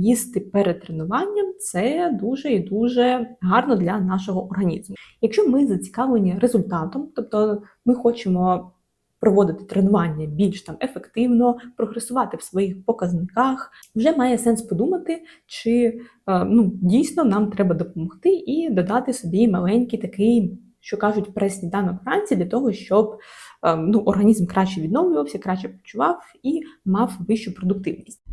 їсти перед тренуванням це дуже і дуже гарно для нашого організму. Якщо ми зацікавлені результатом, тобто ми хочемо проводити тренування більш там ефективно, прогресувати в своїх показниках, вже має сенс подумати, чи е, ну, дійсно нам треба допомогти і додати собі маленький такий, що кажуть, пресніданок вранці для того, щоб е, ну, організм краще відновлювався, краще почував і мав вищу продуктивність.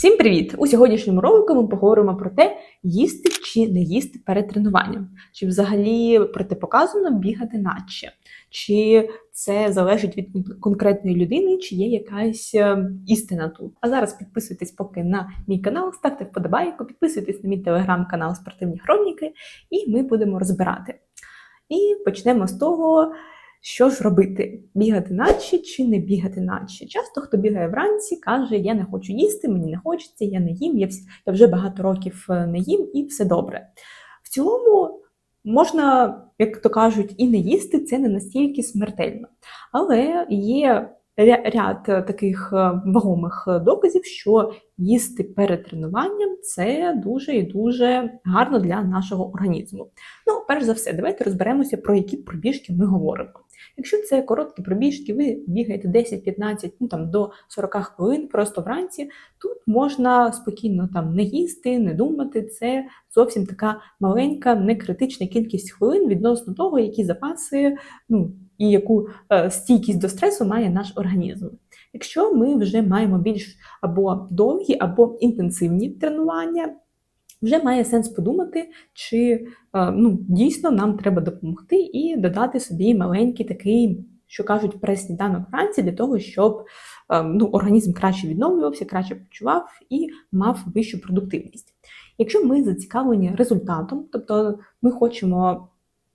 Всім привіт! У сьогоднішньому ролику ми поговоримо про те, їсти чи не їсти перед тренуванням, чи взагалі протипоказано бігати наче, чи це залежить від конкретної людини, чи є якась е, істина тут. А зараз підписуйтесь поки на мій канал, ставте вподобайку, підписуйтесь на мій телеграм-канал Спортивні Хроніки, і ми будемо розбирати. І почнемо з того. Що ж робити? Бігати наче чи не бігати наче? Часто хто бігає вранці, каже: Я не хочу їсти, мені не хочеться, я не їм, я, вже багато років е, не їм і все добре. В цілому можна, як то кажуть, і не їсти, це не настільки смертельно. Але є ряд таких е, вагомих доказів, що їсти перед тренуванням це дуже і дуже гарно для нашого організму. Ну, перш за все, давайте розберемося, про які пробіжки ми говоримо. Якщо це короткі пробіжки, ви бігаєте 10-15, ну там до 40 хвилин просто вранці, тут можна спокійно там не їсти, не думати. Це зовсім така маленька, не критична кількість хвилин відносно того, які запаси, ну і яку е, стійкість до стресу має наш організм. Якщо ми вже маємо більш або довгі, або інтенсивні тренування, вже має сенс подумати, чи е, ну, дійсно нам треба допомогти і додати собі маленький такий, що кажуть, пресніданок вранці для того, щоб е, ну, організм краще відновлювався, краще почував і мав вищу продуктивність. Якщо ми зацікавлені результатом, тобто ми хочемо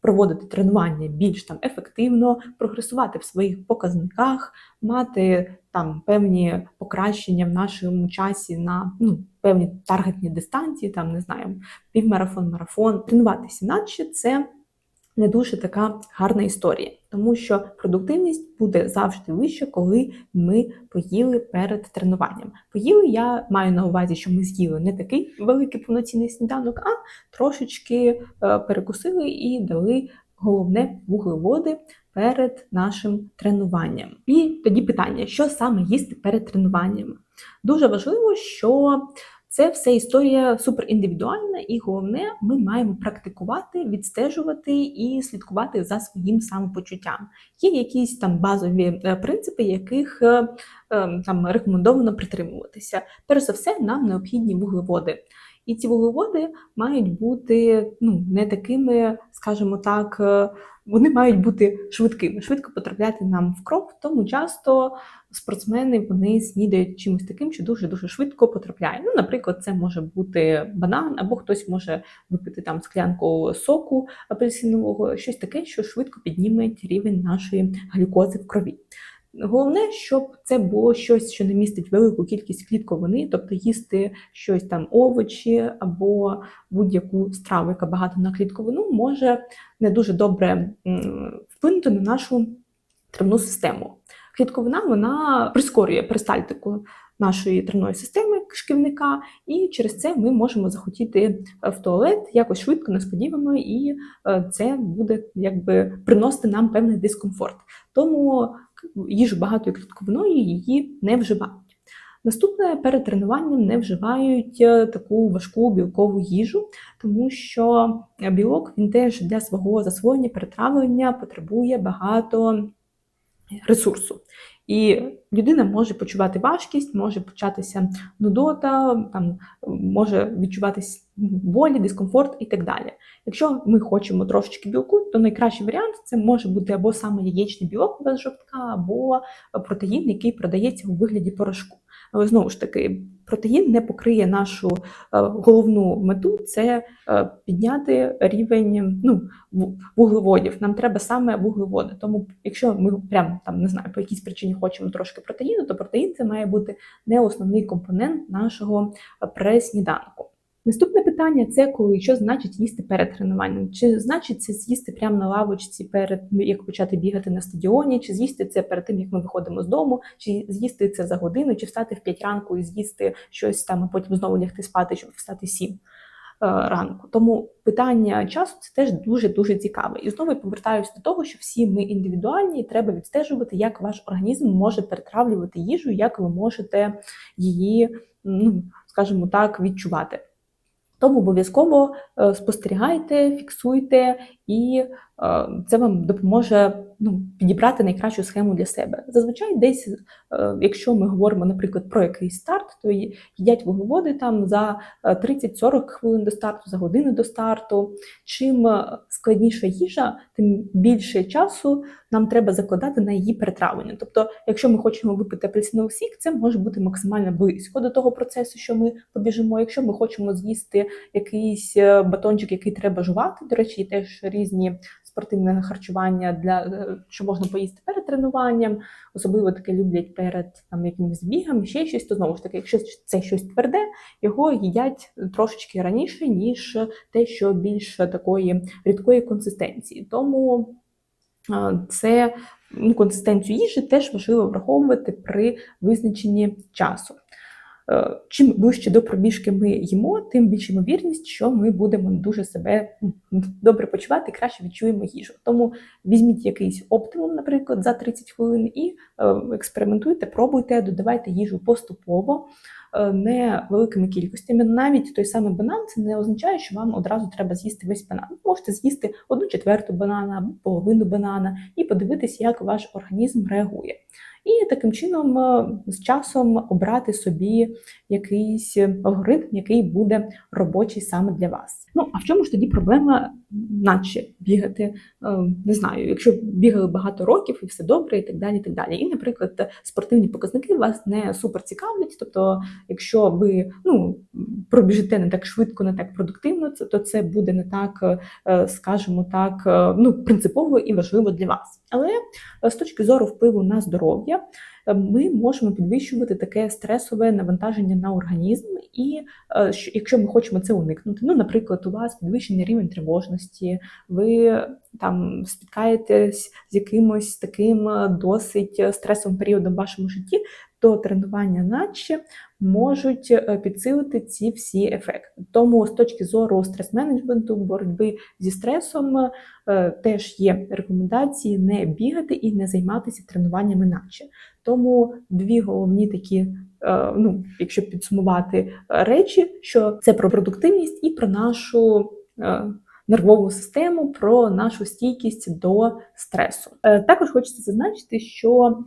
проводити тренування більш там ефективно, прогресувати в своїх показниках, мати там певні покращення в нашому часі на ну, певні таргетні дистанції, там не знаю, півмарафон, марафон, тренуватися наче це не дуже така гарна історія, тому що продуктивність буде завжди вища, коли ми поїли перед тренуванням. Поїли я маю на увазі, що ми з'їли не такий великий повноцінний сніданок, а трошечки е, перекусили і дали головне вуглеводи перед нашим тренуванням. І тоді питання: що саме їсти перед тренуванням? Дуже важливо, що це все історія суперіндивідуальна, і головне, ми маємо практикувати, відстежувати і слідкувати за своїм самопочуттям. Є якісь там базові е, принципи, яких е, е, там рекомендовано притримуватися. Перш за все, нам необхідні вуглеводи. І ці вуглеводи мають бути ну, не такими, скажімо так, вони мають бути швидкими, швидко потрапляти нам в кров. Тому часто спортсмени вони снідають чимось таким, що дуже дуже швидко потрапляє. Ну, наприклад, це може бути банан, або хтось може випити там склянку соку апельсинового, щось таке, що швидко підніме рівень нашої глюкози в крові. Головне, щоб це було щось, що не містить велику кількість клітковини, тобто їсти щось там овочі або будь-яку страву, яка багата на клітковину, може не дуже добре вплинути на нашу травну систему. Клітковина вона прискорює перистальтику нашої травної системи кишківника, і через це ми можемо захотіти в туалет якось швидко, несподівано, і е, це буде якби приносити нам певний дискомфорт. Тому їжу багатою клітковиною її не вживають. Наступне перед тренуванням не вживають е, таку важку білкову їжу, тому що білок він теж для свого засвоєння, перетравлення потребує багато ресурсу. І людина може почувати важкість, може початися нудота, там може відчуватись болі, дискомфорт і так далі. Якщо ми хочемо трошечки білку, то найкращий варіант це може бути або саме яєчний білок без жовтка, або протеїн, який продається у вигляді порошку. Але знову ж таки, протеїн не покриє нашу е, головну мету це е, підняти рівень ну, вуглеводів. Нам треба саме вуглеводи. Тому, якщо ми прям там не знаю, по якійсь причині хочемо трошки протеїну, то протеїн це має бути не основний компонент нашого е, пресніданку. Наступне питання це коли що значить їсти перед тренуванням? Чи значить це з'їсти прямо на лавочці перед ну, як почати бігати на стадіоні, чи з'їсти це перед тим, як ми виходимо з дому, чи з'їсти це за годину, чи встати в 5 ранку і з'їсти щось там, а потім знову лягти спати, щоб встати 7 ранку. Тому питання часу це теж дуже дуже цікаве. І знову я повертаюся до того, що всі ми індивідуальні, і треба відстежувати, як ваш організм може перетравлювати їжу, як ви можете її, ну скажімо так, відчувати. Тому обов'язково е, спостерігайте, фіксуйте, і це вам допоможе ну, підібрати найкращу схему для себе. Зазвичай, десь, е, якщо ми говоримо, наприклад, про якийсь старт, то їдять вуглеводи там за 30-40 хвилин до старту, за годину до старту. Чим складніша їжа, тим більше часу нам треба закладати на її перетравлення. Тобто, якщо ми хочемо випити апельсиновий сік, це може бути максимально близько до того процесу, що ми побіжимо. Якщо ми хочемо з'їсти якийсь батончик, який треба жувати, до речі, теж різні спортивне харчування для е, що можна поїсти перед тренуванням, особливо таке люблять перед там якимось бігом, ще щось, то знову ж таки, якщо це щось тверде, його їдять трошечки раніше, ніж те, що більш такої рідкої консистенції. Тому це ну, консистенцію їжі теж важливо враховувати при визначенні часу. Е, чим ближче до пробіжки ми їмо, тим більша ймовірність, що ми будемо дуже себе добре почувати краще відчуємо їжу. Тому візьміть якийсь оптимум, наприклад, за 30 хвилин, і е, експериментуйте, пробуйте, додавайте їжу поступово, е, не великими кількостями. Навіть той самий банан це не означає, що вам одразу треба з'їсти весь банан. Ви можете з'їсти одну четверту банана або половину банана і подивитися, як ваш організм реагує і таким чином е, з часом обрати собі якийсь алгоритм, який буде робочий саме для вас. Ну а в чому ж тоді проблема, наче бігати? Е, не знаю, якщо бігали багато років і все добре, і так далі. І так далі. І, наприклад, спортивні показники вас не супер цікавлять. Тобто, якщо ви ну пробіжите не так швидко, не так продуктивно, то це буде не так, е, скажімо так, ну принципово і важливо для вас. Але з точки зору впливу на здоров'я е, ми можемо підвищувати таке стресове навантаження на організм, і е, якщо ми хочемо це уникнути, ну, наприклад, у вас підвищений рівень тривожності, ви там спіткаєтесь з якимось таким е, досить стресовим періодом в вашому житті, то тренування наче можуть е, підсилити ці всі ефекти. Тому з точки зору стрес-менеджменту, боротьби зі стресом, е, теж є рекомендації не бігати і не займатися тренуваннями наче. Тому дві головні такі, е, ну, якщо підсумувати речі, що це про продуктивність і про нашу. Нервову систему про нашу стійкість до стресу. Також хочеться зазначити, що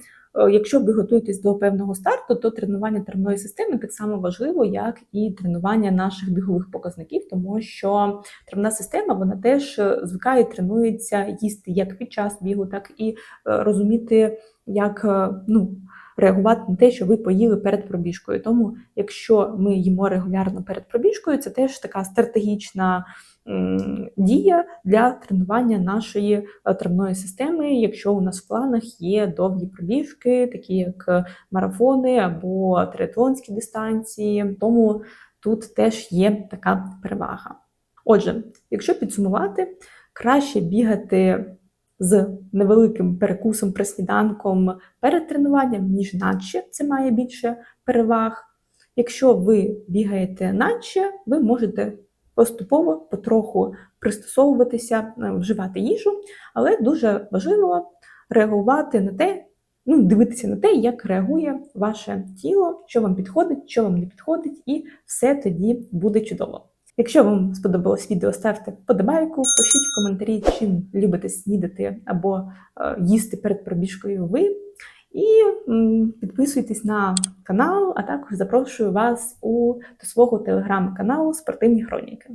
якщо ви готуєтесь до певного старту, то тренування термної системи так само важливо, як і тренування наших бігових показників, тому що травна система вона теж е, звикає, тренується їсти як під час бігу, так і е, розуміти, як ну. Реагувати на те, що ви поїли перед пробіжкою. Тому, якщо ми їмо регулярно перед пробіжкою, це теж така стратегічна дія для тренування нашої е, травної системи, якщо у нас в планах є довгі пробіжки, такі як марафони або триатлонські дистанції, тому тут теж є така перевага. Отже, якщо підсумувати, краще бігати з невеликим перекусом присніданком перед тренуванням, ніж наче це має більше переваг. Якщо ви бігаєте наче, ви можете поступово потроху пристосовуватися, е, вживати їжу, але дуже важливо реагувати на те, ну, дивитися на те, як реагує ваше тіло, що вам підходить, що вам не підходить, і все тоді буде чудово. Якщо вам сподобалось відео, ставте вподобайку, пишіть в коментарі, чим любите снідати або е, їсти перед пробіжкою ви. І підписуйтесь на канал, а також запрошую вас у до свого телеграм-каналу Спортивні Хроніки.